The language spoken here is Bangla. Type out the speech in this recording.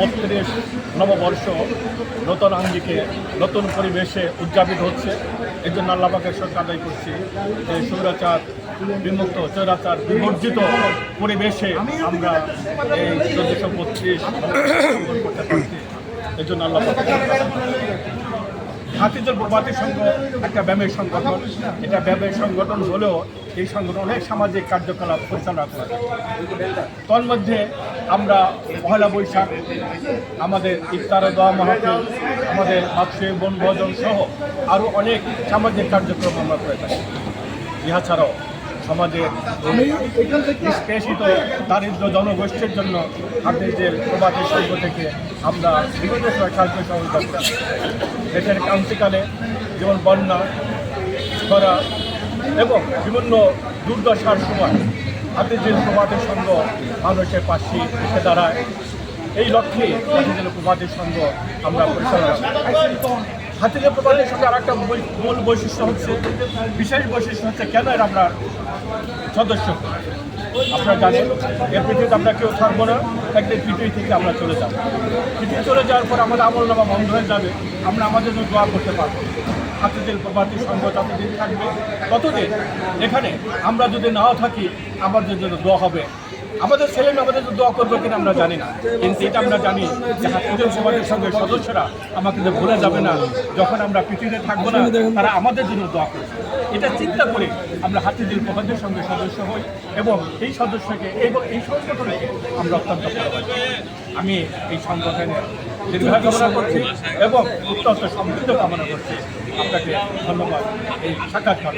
বত্রিশ নববর্ষ নতুন আঙ্গিকে নতুন পরিবেশে উদযাপিত হচ্ছে। এই জন্য আল্লাপাকের সরকার আদায় করছি যে সৌরাচার বিমুক্ত, চৌরাচার বিবর্জিত পরিবেশে আমরা এই চোদ্দশো বত্রিশ পারছি। এই জন্য আল্লাহ হাতিদের প্রবাদী সংঘ একটা ব্যায়ামের সংগঠন। এটা ব্যায়ামের সংগঠন হলেও এই সংগঠন অনেক সামাজিক কার্যকলাপ পরিচালনা করে। তন্মধ্যে আমরা পয়লা বৈশাখ আমাদের ইফতার দোয়া মাহফিল, আমাদের মাতৃ বনভোজন সহ আরও অনেক সামাজিক কার্যক্রম আমরা করে থাকি ইহা ছাড়াও সমাজে নিষ্পেষিত দারিদ্র জনগোষ্ঠীর জন্য হাফিজের প্রবাদী সংঘ থেকে আমরা বিভিন্ন সময় কার্য সহযোগিতা করে। দেশের ক্রান্তিকালে যেমন বন্যা, খরা এবং বিভিন্ন দুর্দশার সময় হাতিঝিল প্রবাদী সংঘ মানুষের পাশে এসে দাঁড়ায় এই লক্ষ্যে হাতিঝিল প্রবাদী সংঘ আমরা পরিচালনা করি। হাতিঝিল প্রবাদী আর একটা মূল বৈশিষ্ট্য হচ্ছে, বিশেষ বৈশিষ্ট্য হচ্ছে কেন এর আমরা সদস্য? আপনারা জানেন, এর পৃথিবীতে আমরা কেউ থাকব না, একদিন পৃথিবী থেকে আমরা চলে যাব। পৃথিবী চলে যাওয়ার পর আমাদের আমল নামা বন্ধ হয়ে যাবে, আমরা আমাদের জন্য দোয়া করতে পারব। হাতিদের প্রবাদী সংঘ যতদিন থাকবে। ততদিন এখানে আমরা যদি নাও থাকি, আমাদের জন্য দোয়া হবে। আমাদের ছেলে আমাদের দোয়া করবে কিনা আমরা জানি না। কিন্তু এটা আমরা জানি যে হাতিদের সমাজের সঙ্গে সদস্যরা আমাকে যে ভুলে যাবে না। যখন আমরা পৃথিবীতে থাকব না, তারা আমাদের জন্য দোয়া করবে। এটা চিন্তা করে আমরা হাতিদের প্রবাদের সঙ্গে সদস্য হই এবং এই সদস্যকে এবং এই সংগঠনকে আমরা অত্যন্ত আমি এই সংগঠনের দীর্ঘায়ু কামনা করছি এবং অত্যন্ত সমৃদ্ধ কামনা করছি। আপনাকে ধন্যবাদ। এই সাক্ষাৎকার